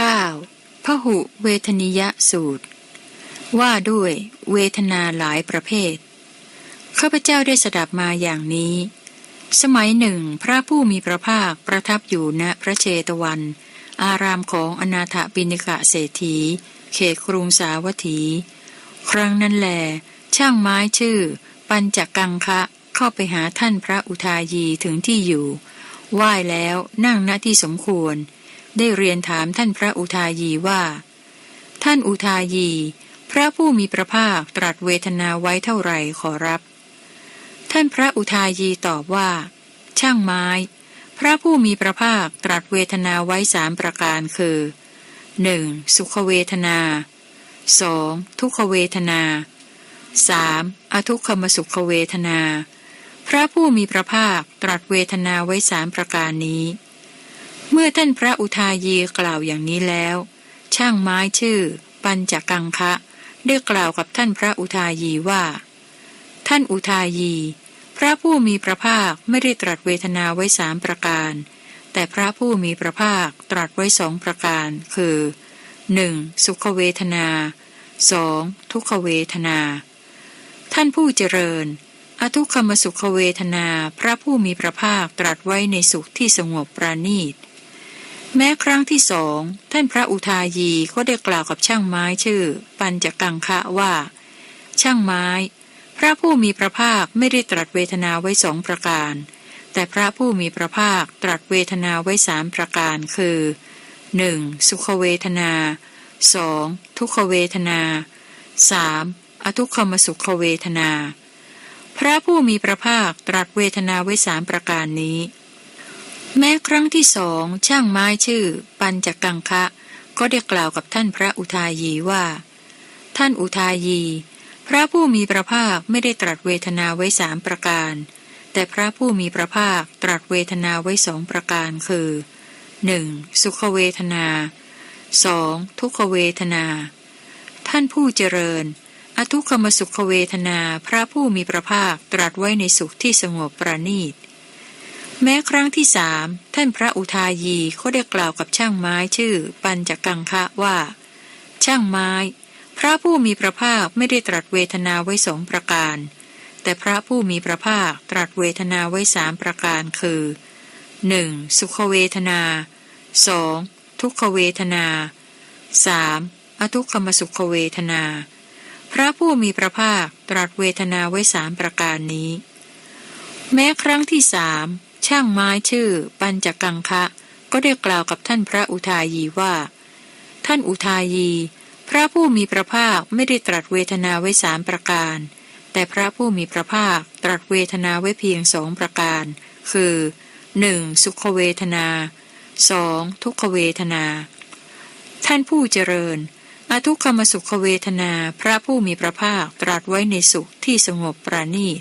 9. พหุเวทนิยสูตร ว่าด้วยเวทนาหลายประเภท ข้าพเจ้าได้สดับมาอย่างนี้ สมัยหนึ่งพระผู้มีพระภาคประทับอยู่ณพระเชตวัน อารามของอนาถบินิกะเศรษฐี เขตกรุงสาวัตถี ครั้งนั้นแหลช่างไม้ชื่อ ปัญจกังคะเข้าไปหาท่านพระอุทายีถึงที่อยู่ ไหว้แล้วนั่งณที่สมควร ได้เรียนถามท่านพระอุทายีว่า ท่านอุทายี พระผู้มีพระภาคตรัสเวทนาไว้เท่าไหร่ขอรับ ท่านพระอุทายีตอบว่า ช่างไม้ พระผู้มีพระภาคตรัสเวทนาไว้สามประการคือ 1. สุขเวทนา 2. ทุกขเวทนา 3. อทุกขมสุขเวทนา พระผู้มีพระภาคตรัสเวทนาไว้สามประการนี้ เมื่อท่านพระอุทายีกล่าวอย่างนี้แล้ว ช่างไม้ชื่อ ปัญจกังคะได้กล่าวกับท่านพระอุทายีว่า ท่านอุทายี พระผู้มีพระภาคไม่ได้ตรัสเวทนาไว้สามประการ แต่พระผู้มีพระภาคตรัสไว้สองประการ คือ 1. สุขเวทนา 2. ทุกขเวทนา ท่านผู้เจริญ อทุกขมสุขเวทนาพระผู้มีพระภาคตรัสไว้ในสุขที่สงบปราณีต แม้ครั้งที่สอง ท่านพระอุทายีก็ได้กล่าวกับช่างไม้ชื่อ ปัญจกังคะว่า ช่างไม้ พระผู้มีพระภาคไม่ได้ตรัสเวทนาไว้สองประการ แต่พระผู้มีพระภาคตรัสเวทนาไว้สามประการคือ 1. สุขเวทนา 2. ทุกขเวทนา 3. อทุกขมสุขเวทนา พระผู้มีพระภาคตรัสเวทนาไว้สามประการนี้ แม้ครั้งที่สองช่างไม้ชื่อ ปัญจกังคะ ก็ได้กล่าวกับท่านพระอุทายีว่า ท่านอุทายี พระผู้มีพระภาคไม่ได้ตรัสเวทนาไว้สามประการ แต่พระผู้มีพระภาคตรัสเวทนาไว้สองประการคือ 1. สุขเวทนา 2. ทุกขเวทนา ท่านผู้เจริญ อทุกขมสุขเวทนาพระผู้มีพระภาคตรัสไว้ในสุขที่สงบประณีต แม้ครั้งที่สามท่านพระอุทายีก็ได้กล่าวกับช่างไม้ชื่อ ปัญจกังคะว่า ช่างไม้ พระผู้มีพระภาคไม่ได้ตรัสเวทนาไว้สองประการ แต่พระผู้มีพระภาคตรัสเวทนาไว้สามประการคือ 1. สุขเวทนา 2. ทุกขเวทนา 3. อทุกขมสุขเวทนา พระผู้มีพระภาคตรัสเวทนาไว้สามประการนี้ แม้ครั้งที่สามช่างไม้ชื่อ ปัญจกังคะ ก็ได้กล่าวกับท่านพระอุทายีว่า ท่านอุทายี พระผู้มีพระภาคไม่ได้ตรัสเวทนาไว้สามประการ แต่พระผู้มีพระภาคตรัสเวทนาไว้เพียงสองประการ คือ 1. สุขเวทนา 2. ทุกขเวทนา ท่านผู้เจริญ อทุกขมสุขเวทนาพระผู้มีพระภาคตรัสไว้ในสุขที่สงบปราณีต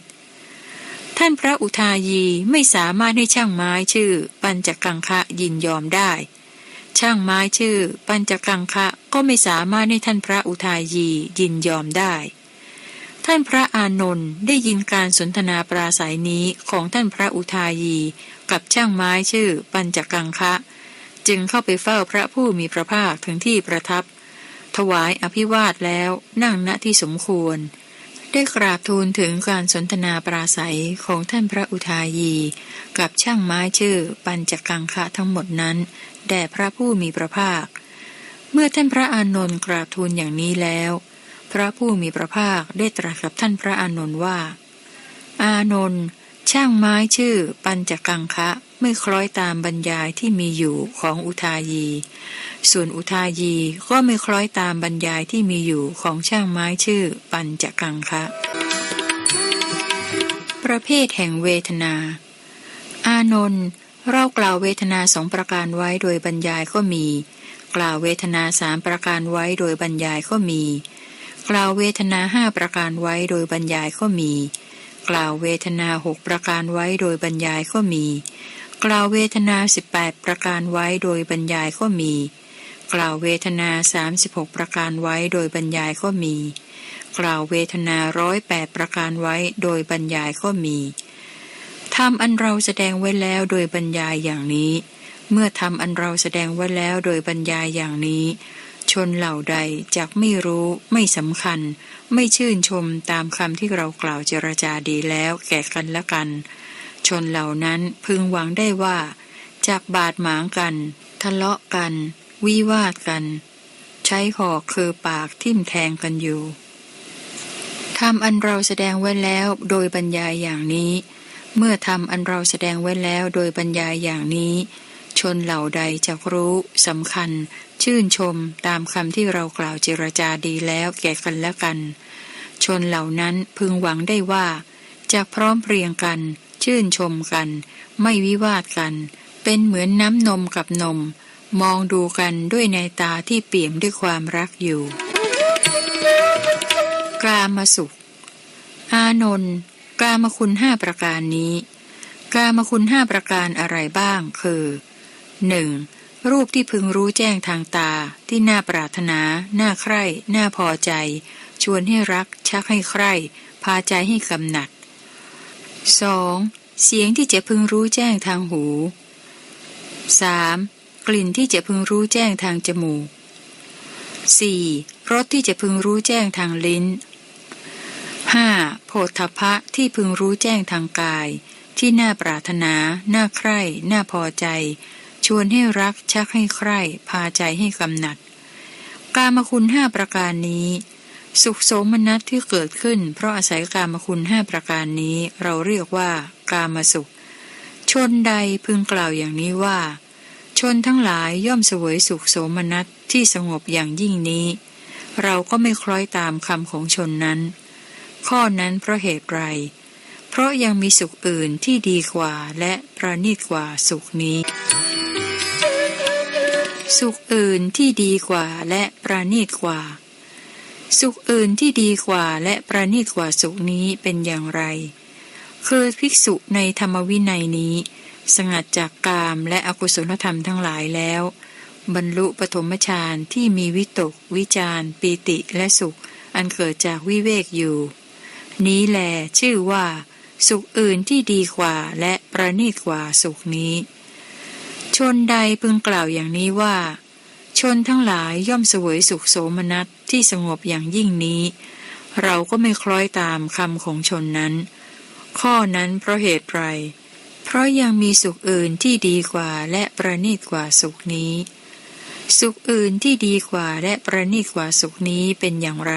ท่านพระอุทายีไม่สามารถให้ช่างไม้ชื่อ ปัญจกังคะยินยอมได้ ช่างไม้ชื่อ ปัญจกังคะก็ไม่สามารถให้ท่านพระอุทายียินยอมได้ ท่านพระอานนท์ได้ยินการสนทนาปราศัยนี้ของท่านพระอุทายีกับช่างไม้ชื่อ ปัญจกังคะ จึงเข้าไปเฝ้าพระผู้มีพระภาคถึงที่ประทับ ถวายอภิวาทแล้วนั่งณที่สมควร ได้กราบทูลถึงการสนทนาปราศัยของท่านพระอุทายี กับช่างไม้ชื่อปัญจกังคะทั้งหมดนั้น แด่พระผู้มีพระภาค เมื่อท่านพระอานนท์กราบทูลอย่างนี้แล้ว พระผู้มีพระภาคได้ตรัสกับท่านพระอานนท์ว่า อานนท์ ช่างไม้ชื่อปัญจกังคะไม่คล้อยตามบรรยายที่มีอยู่ของอุทายี ส่วนอุทายีก็ไม่คล้อยตามบรรยายที่มีอยู่ของช่างไม้ชื่อปัญจกังคะ ประเภทแห่งเวทนา อานนท์เรากล่าวเวทนาสองประการไว้โดยบรรยายก็มี กล่าวเวทนาสามประการไว้โดยบรรยายก็มี กล่าวเวทนาห้าประการไว้โดยบรรยายก็มีก ล่าวเวทนาหกประการไว้โดยบรรยายก็มี กล่าวเวทนาสิบแปดประการไว้โดยบรรยายก็มี กล่าวเวทนาสาสิบหกประการไว้โดยบรรยายก็มี กล่าวเวทนาร้อยแปดประการไว้โดยบรรยายก็มีทำอันเราแสดงไว้แล้วโดยบรรยายอย่างนี้ เมื่อทำอันเราแสดงไว้แล้วโดยบรรยายอย่างนี้ ชนเหล่าใดจักไม่รู้ไม่สำคัญ ไม่ชื่นชมตามคำที่เรากล่าวเจรจาดีแล้วแก่กันและกัน ชนเหล่านั้นพึงหวังได้ว่าจากบาดหมางกัน ทะเลาะกัน วิวาทกัน ใช้หอกคือปากทิ่มแทงกันอยู่ทำอันเราแสดงไว้แล้วโดยบรรยายอย่างนี้ เมื่อทำอันเราแสดงไว้แล้วโดยบรรยายอย่างนี้ ชนเหล่าใดจะรู้สำคัญ ชื่นชมตามคำที่เรากล่าวเจรจาดีแล้วแก่กันและกัน ชนเหล่านั้นพึงหวังได้ว่า จะพร้อมเพรียงกัน ชื่นชมกัน ไม่วิวาทกัน เป็นเหมือนน้ำนมกับนม มองดูกันด้วยในตาที่เปี่ยมด้วยความรักอยู่ กามาสุข อานนท์กามคุณห้าประการนี้ กามคุณห้าประการอะไรบ้างคือ 1. รูปที่พึงรู้แจ้งทางตาที่น่าปรารถนา น่าใคร่ น่าพอใจ ชวนให้รัก ชักให้ใคร่ พาใจให้กำหนัด 2. เสียงที่จะพึงรู้แจ้งทางหู 3. กลิ่นที่จะพึงรู้แจ้งทางจมูก 4. รสที่จะพึงรู้แจ้งทางลิ้น 5. โพธพะที่พึงรู้แจ้งทางกาย ที่น่าปรารถนา น่าใคร่ น่าพอใจ ชวนให้รักชักให้ใคร่ พาใจให้กำหนัด กามคุณห้าประการนี้ สุขโสมนัสที่เกิดขึ้น เพราะอาศัยกามคุณห้าประการนี้ เราเรียกว่า กามสุข ชนใดพึงกล่าวอย่างนี้ว่า ชนทั้งหลายย่อมเสวยสุขโสมนัสที่สงบอย่างยิ่งนี้ เราก็ไม่คล้อยตามคำของชนนั้น ข้อนั้นเพราะเหตุไรเพราะยังมีสุขอื่นที่ดีกว่าและประณีตกว่าสุขนี้ สุขอื่นที่ดีกว่าและประณีตกว่า สุขอื่นที่ดีกว่าและประณีตกว่าสุขนี้เป็นอย่างไร คือภิกษุในธรรมวินัยนี้ สงัดจากกามและอกุศลธรรมทั้งหลายแล้ว บรรลุปฐมฌานที่มีวิตก วิจารปีติและสุข อันเกิดจากวิเวกอยู่ นี้แลชื่อว่า สุขอื่นที่ดีกว่าและประณีตกว่าสุขนี้ ชนใดพึงกล่าวอย่างนี้ว่า ชนทั้งหลายย่อมสวยสุขโสมนัสที่สงบอย่างยิ่งนี้ เราก็ไม่คล้อยตามคำของชนนั้น ข้อนั้นเพราะเหตุไรเพราะยังมีสุขอื่นที่ดีกว่าและประณีตกว่าสุขนี้ สุขอื่นที่ดีกว่าและประณีตกว่าสุขนี้เป็นอย่างไร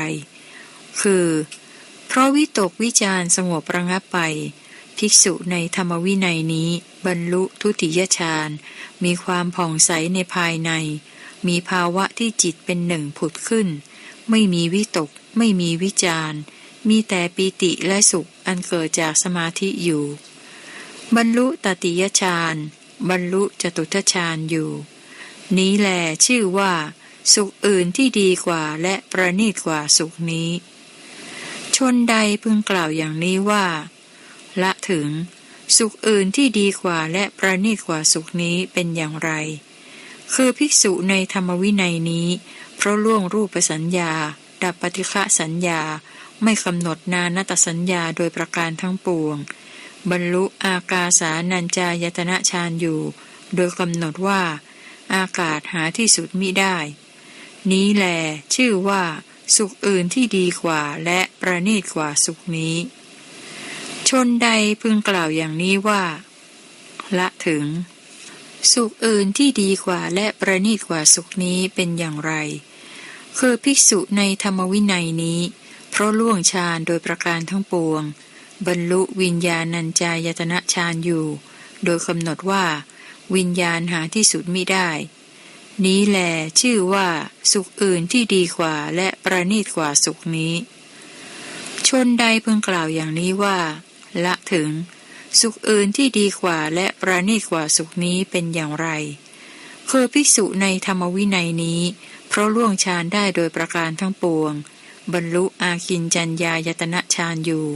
คือ เพราะวิตกวิจารสงบระงับไป ภิกษุในธรรมวินัยนี้ บรรลุทุติยฌานมีความผ่องใสในภายใน มีภาวะที่จิตเป็นหนึ่งผุดขึ้น ไม่มีวิตก ไม่มีวิจารมีแต่ปีติและสุขอันเกิดจากสมาธิอยู่ บรรลุตติยฌานบรรลุจตุทฌานอยู่ นี้แหลชื่อว่า สุขอื่นที่ดีกว่าและประณีตกว่าสุขนี้ ชนใดพึงกล่าวอย่างนี้ว่า ละถึง สุขอื่นที่ดีกว่าและประณีตกว่าสุขนี้เป็นอย่างไร คือภิกษุในธรรมวินัยนี้ เพราะล่วงรูปสัญญา ดับปฏิฆะสัญญา ไม่กำหนดนานตสัญญาโดยประการทั้งปวง บรรลุอากาสานัญจายตนะฌานอยู่ โดยกำหนดว่า อากาศหาที่สุดมิได้ นี้แลชื่อว่าสุขอื่นที่ดีกว่าและประณีตกว่าสุขนี้ ชนใดพึงกล่าวอย่างนี้ว่า ละถึง สุขอื่นที่ดีกว่าและประณีตกว่าสุขนี้เป็นอย่างไร คือภิกษุในธรรมวินัยนี้ เพราะล่วงฌานโดยประการทั้งปวง บรรลุวิญญาณัญจายตนะฌานอยู่ โดยกำหนดว่า วิญญาณหาที่สุดมิได้ นี้แลชื่อว่า สุขอื่นที่ดีกว่าและประณีตกว่าสุขนี้ ชนใดพิ่งกล่าวอย่างนี้ว่า ละถึง สุขอื่นที่ดีกว่าและประณีตกว่าสุขนี้เป็นอย่างไร คือภิกษุในธรรมวินัยนี้ เพราะล่วงฌานได้โดยประการทั้งปวง บรรลุอาคินจัญญายตนะฌานอยู่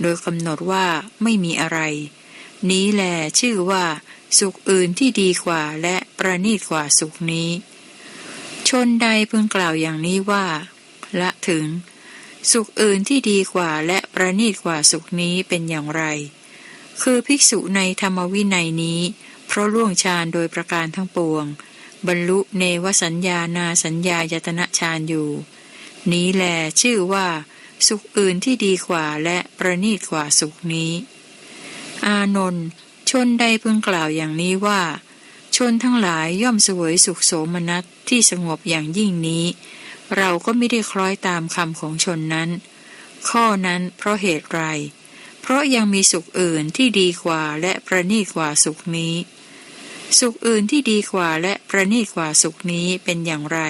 โดยกำหนดว่าไม่มีอะไร นี้แหลชื่อว่าสุขอื่นที่ดีกว่าและประณีตกว่าสุขนี้ ชนใดพึงกล่าวอย่างนี้ว่า ละถึง สุขอื่นที่ดีกว่าและประณีตกว่าสุขนี้เป็นอย่างไร คือภิกษุในธรรมวินัยนี้ เพราะล่วงฌานโดยประการทั้งปวง บรรลุเนวสัญญานาสัญญายตนะฌานอยู่ นี้แลชื่อว่า สุขอื่นที่ดีกว่าและประณีตกว่าสุขนี้ อานนท์ชนใดพึงกล่าวอย่างนี้ว่า ชนทั้งหลายย่อมสวยสุขโสมนัสที่สงบอย่างยิ่งนี้ เราก็ไม่ได้คล้อยตามคำของชนนั้น ข้อนั้นเพราะเหตุไร เพราะยังมีสุขอื่นที่ดีกว่าและประณีกว่าสุขนี้ สุขอื่นที่ดีกว่าและประณีกว่าสุขนี้เป็นอย่างไร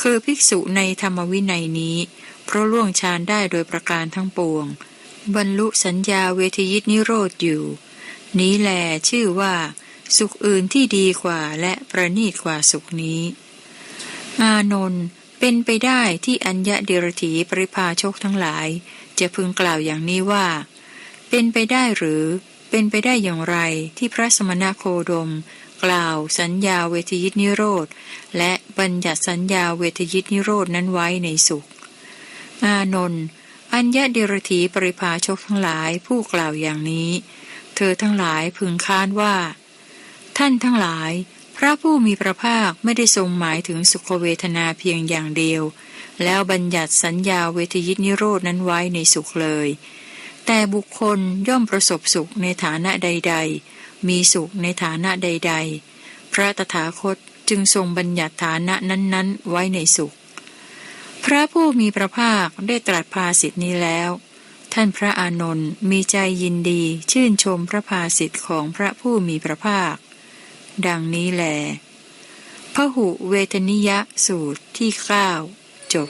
คือภิกษุในธรรมวินัยนี้ เพราะล่วงฌานได้โดยประการทั้งปวง บรรลุสัญญาเวทยิตนิโรธอยู่ นี้แลชื่อว่า สุขอื่นที่ดีกว่าและประณีกว่าสุขนี้ อานนท์ เป็นไปได้ที่อัญญะเดรถีปริพาชกทั้งหลาย จะพึงกล่าวอย่างนี้ว่า เป็นไปได้หรือ เป็นไปได้อย่างไรที่พระสมณโคดม กล่าวสัญญาเวทยิตนิโรธ และบัญญัติสัญญาเวทยิตนิโรธนั้นไว้ในสุข อานนท์อัญญะเดรถีปริพาชกทั้งหลายผู้กล่าวอย่างนี้ เธอทั้งหลายพึงค้านว่า ท่านทั้งหลาย พระผู้มีพระภาคไม่ได้ทรงหมายถึงสุขเวทนาเพียงอย่างเดียว แล้วบัญญัติสัญญาเวทยิตนิโรดนั้นไว้ในสุขเลย แต่บุคคลย่อมประสบสุขในฐานะใด ๆ มีสุขในฐานะใด ๆ พระตถาคตจึงทรงบัญญัติฐานะนั้นๆ ไว้ในสุข พระผู้มีพระภาคได้ตรัสภาสิทธินี้แล้ว ท่านพระอานนท์มีใจยินดีชื่นชมพระภาสิทธิ์ของพระผู้มีพระภาค ดังนี้แลพหุเวทนิยะสูตรที่เก้าจบ